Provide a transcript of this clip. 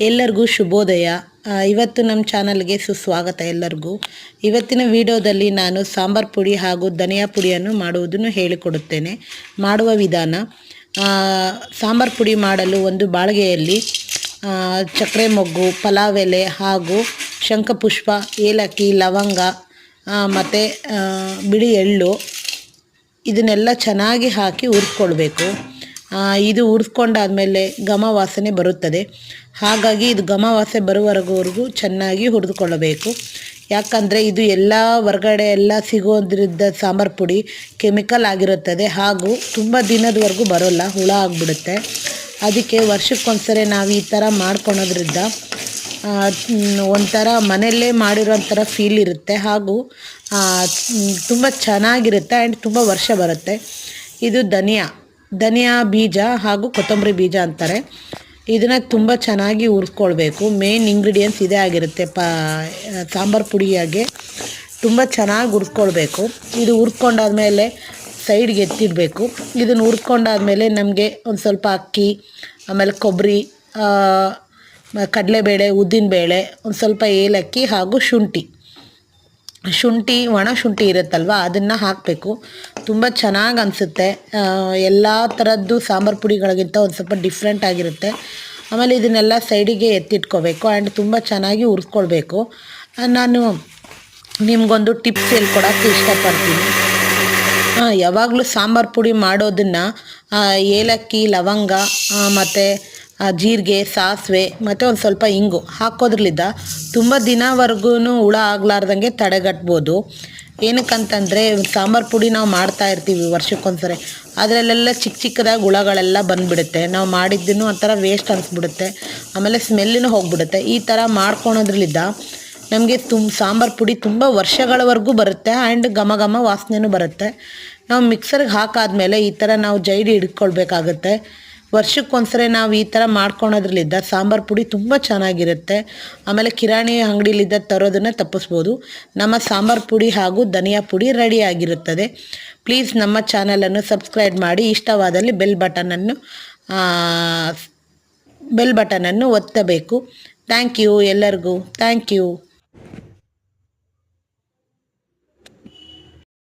ಎಲ್ಲರಿಗೂ ಶುಭೋದಯ. ಇವತ್ತು ನಮ್ಮ ಚಾನಲ್ಗೆ ಸುಸ್ವಾಗತ ಎಲ್ಲರಿಗೂ. ಇವತ್ತಿನ ವಿಡಿಯೋದಲ್ಲಿ ನಾನು ಸಾಂಬಾರ್ ಪುಡಿ ಹಾಗೂ ಧನಿಯಾ ಪುಡಿಯನ್ನು ಮಾಡುವುದನ್ನು ಹೇಳಿಕೊಡುತ್ತೇನೆ. ಮಾಡುವ ವಿಧಾನ ಸಾಂಬಾರು ಪುಡಿ ಮಾಡಲು ಒಂದು ಬಾಳಿಗೆಯಲ್ಲಿ ಚಕ್ರೆ ಮೊಗ್ಗು, ಪಲಾವ್ ಎಲೆ ಹಾಗೂ ಶಂಖಪುಷ್ಪ, ಏಲಕ್ಕಿ, ಲವಂಗ ಮತ್ತು ಬಿಳಿ ಎಳ್ಳು, ಇದನ್ನೆಲ್ಲ ಚೆನ್ನಾಗಿ ಹಾಕಿ ಹುರ್ಕೊಳ್ಬೇಕು. ಇದು ಹುರಿದ್ಕೊಂಡಾದಮೇಲೆ ಘಮ ವಾಸನೆ ಬರುತ್ತದೆ. ಹಾಗಾಗಿ ಇದು ಘಮ ವಾಸನೆ ಬರುವವರೆಗೂ ಚೆನ್ನಾಗಿ ಹುರಿದುಕೊಳ್ಳಬೇಕು. ಯಾಕಂದರೆ ಇದು ಎಲ್ಲ ಹೊರಗಡೆ ಎಲ್ಲ ಸಿಗೋದ್ರಿಂದ ಸಾಂಬಾರು ಪುಡಿ ಕೆಮಿಕಲ್ ಆಗಿರುತ್ತದೆ. ಹಾಗೂ ತುಂಬ ದಿನದವರೆಗೂ ಬರೋಲ್ಲ, ಹುಳ ಆಗಿಬಿಡುತ್ತೆ. ಅದಕ್ಕೆ ವರ್ಷಕ್ಕೊಂದ್ಸರಿ ನಾವು ಈ ಥರ ಮಾಡ್ಕೊಳೋದ್ರಿಂದ ಒಂಥರ ಮನೆಯಲ್ಲೇ ಮಾಡಿರೋಂಥರ ಫೀಲ್ ಇರುತ್ತೆ. ಹಾಗೂ ತುಂಬ ಚೆನ್ನಾಗಿರುತ್ತೆ. ಆ್ಯಂಡ್ ತುಂಬ ವರ್ಷ ಬರುತ್ತೆ. ಇದು ಧನಿಯಾ. ಧನಿಯಾ ಬೀಜ ಹಾಗೂ ಕೊತ್ತಂಬರಿ ಬೀಜ ಅಂತಾರೆ. ಇದನ್ನು ತುಂಬ ಚೆನ್ನಾಗಿ ಹುರ್ಕೊಳ್ಬೇಕು. ಮೇನ್ ಇಂಗ್ರೀಡಿಯೆಂಟ್ಸ್ ಇದೇ ಆಗಿರುತ್ತೆ. ಪಾ, ಸಾಂಬಾರು ಪುಡಿಯಾಗೆ ತುಂಬ ಚೆನ್ನಾಗಿ ಹುರ್ಕೊಳ್ಬೇಕು. ಇದು ಹುರ್ಕೊಂಡಾದ್ಮೇಲೆ ಸೈಡ್ಗೆ ಎತ್ತಿಡಬೇಕು. ಇದನ್ನು ಹುರ್ಕೊಂಡಾದ್ಮೇಲೆ ನಮಗೆ ಒಂದು ಸ್ವಲ್ಪ ಅಕ್ಕಿ, ಆಮೇಲೆ ಕೊಬ್ಬರಿ ಕಡಲೆಬೇಳೆ, ಉದ್ದಿನಬೇಳೆ, ಒಂದು ಸ್ವಲ್ಪ ಏಲಕ್ಕಿ ಹಾಗೂ ಶುಂಠಿ. ಶುಂಠಿ, ಒಣ ಶುಂಠಿ ಇರುತ್ತಲ್ವ, ಅದನ್ನು ಹಾಕಬೇಕು. ತುಂಬ ಚೆನ್ನಾಗಿ ಅನಿಸುತ್ತೆ. ಎಲ್ಲ ಥರದ್ದು ಸಾಂಬಾರು ಪುಡಿಗಳಿಗಿಂತ ಒಂದು ಸ್ವಲ್ಪ ಡಿಫ್ರೆಂಟ್ ಆಗಿರುತ್ತೆ. ಆಮೇಲೆ ಇದನ್ನೆಲ್ಲ ಸೈಡಿಗೆ ಎತ್ತಿಟ್ಕೋಬೇಕು ಆ್ಯಂಡ್ ತುಂಬ ಚೆನ್ನಾಗಿ ಉರಿಸ್ಕೊಳ್ಬೇಕು ನಾನು ನಿಮಗೊಂದು ಟಿಪ್ಸ್ ಹೇಳ್ಕೊಡೋಕ್ಕೆ ಇಷ್ಟಪಡ್ತೀನಿ. ಯಾವಾಗಲೂ ಸಾಂಬಾರು ಪುಡಿ ಮಾಡೋದನ್ನು ಏಲಕ್ಕಿ, ಲವಂಗ ಮತ್ತು ಜೀರಿಗೆ, ಸಾಸಿವೆ, ಮತ್ತು ಒಂದು ಸ್ವಲ್ಪ ಇಂಗು ಹಾಕೋದ್ರಲ್ಲಿದ್ದ ತುಂಬ ದಿನವರೆಗೂ ಹುಳ ಆಗ್ಲಾರ್ದಂಗೆ ತಡೆಗಟ್ಬೋದು. ಏನಕ್ಕಂತಂದರೆ ಸಾಂಬಾರು ಪುಡಿ ನಾವು ಮಾಡ್ತಾ ಇರ್ತೀವಿ ವರ್ಷಕ್ಕೊಂದ್ಸರಿ. ಅದರಲ್ಲೆಲ್ಲ ಚಿಕ್ಕ ಚಿಕ್ಕದಾಗಿ ಹುಳಗಳೆಲ್ಲ ಬಂದುಬಿಡುತ್ತೆ. ನಾವು ಮಾಡಿದ್ದನ್ನು ಒಂಥರ ವೇಸ್ಟ್ ಅನಿಸ್ಬಿಡುತ್ತೆ. ಆಮೇಲೆ ಸ್ಮೆಲ್ಲೂ ಹೋಗ್ಬಿಡುತ್ತೆ. ಈ ಥರ ಮಾಡ್ಕೊಳೋದ್ರಲ್ಲಿದ್ದ ನಮಗೆ ತುಂಬ ಸಾಂಬಾರು ಪುಡಿ ತುಂಬ ವರ್ಷಗಳವರೆಗೂ ಬರುತ್ತೆ ಆ್ಯಂಡ್ ಘಮ ಘಮ ವಾಸನೆಯೂ ಬರುತ್ತೆ. ನಾವು ಮಿಕ್ಸರ್ಗೆ ಹಾಕಾದ್ಮೇಲೆ ಈ ಥರ ನಾವು ಜೈಡಿ ಹಿಡ್ಕೊಳ್ಬೇಕಾಗತ್ತೆ. ವರ್ಷಕ್ಕೊಂದ್ಸರಿ ನಾವು ಈ ಥರ ಮಾಡ್ಕೊಳೋದ್ರಲ್ಲಿದ್ದ ಸಾಂಬಾರು ಪುಡಿ ತುಂಬ ಚೆನ್ನಾಗಿರುತ್ತೆ. ಆಮೇಲೆ ಕಿರಾಣಿ ಅಂಗಡಿಲಿದ್ದ ತರೋದನ್ನು ತಪ್ಪಿಸ್ಬೋದು. ನಮ್ಮ ಸಾಂಬಾರು ಪುಡಿ ಹಾಗೂ ಧನಿಯಾ ಪುಡಿ ರೆಡಿಯಾಗಿರುತ್ತದೆ ಪ್ಲೀಸ್ ನಮ್ಮ ಚಾನಲನ್ನು ಸಬ್ಸ್ಕ್ರೈಬ್ ಮಾಡಿ. ಇಷ್ಟವಾದಲ್ಲಿ ಬೆಲ್ ಬಟನನ್ನು ಬೆಲ್ ಬಟನನ್ನು ಒತ್ತಬೇಕು. ಥ್ಯಾಂಕ್ ಯು ಎಲ್ಲರಿಗೂ. Thank you.